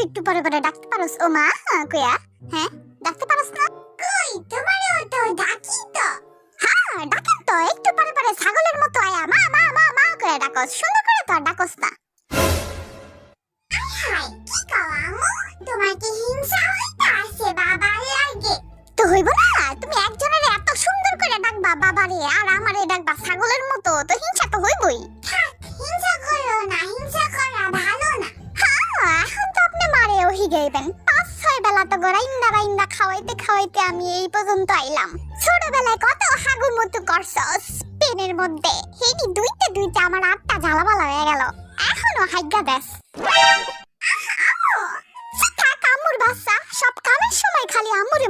একটু পরে পরে কইরা ছাগলের মতো আয়া, মা মা মা মা করে ডাকস। সুন্দর করে তো ডাকস না। ডাকবা বাবারে আর আমারে ডাকবা ছাগলের মতো তো হিংসা তো হইবই। হিংসা করো না হিংসা করা ভালো না। হ্যাঁ এখন তো আপনি মারে ওহি পাঁচ ছয় বেলা তো গড়াইন্দা রাইন্দা খাওয়াইতে খাওয়াইতে আমি এই পর্যন্ত আইলাম। ছোটবেলায় কত হাগু মতো করছস পেনের মধ্যে। হেডি দুইতে দুইতে আমার আটটা ঝালাপালা হয়ে গেল। এখনও হাইগা দেশ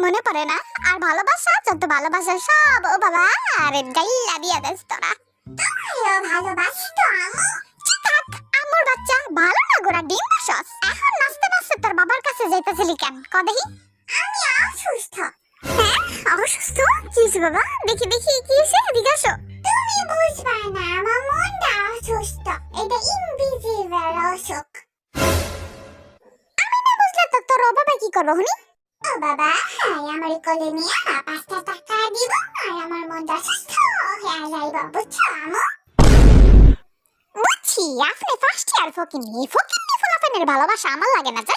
মনে পড়ে না। আর ভালোবাসা, যত ভালোবাসা সব, ও বাবা, আরে গাইলা দিয়া দেশ তোরা। তোমারও ভালোবাসি তো আমু। থাক আম্মুর বাচ্চা, ভালো না ডিম এখন নাচতে নাচতে তোর বাবার কাছে কেন? আমি অসুস্থ। হ্যাঁ অসুস্থ? কি বাবা? দেখি দেখি, কি হয়েছে? তুমি না, আমার মনটা অসুস্থ। এটা ইনভিজিবল অসুখ। আমি না বুঝলে তো তোর কি করব, হুনি? ও বাবা হ্যাঁ আমার কোলে নিয়ে পাঁচটা টাকা দিব, আর আমার মনটা সুস্থ হয়ে যাইব বুঝছ আমো বুঝছি, আপনি ফার্স্ট ইয়ার ফকিনি ফকিনি ফুলাফেনের ভালোবাসা আমার লাগে না যা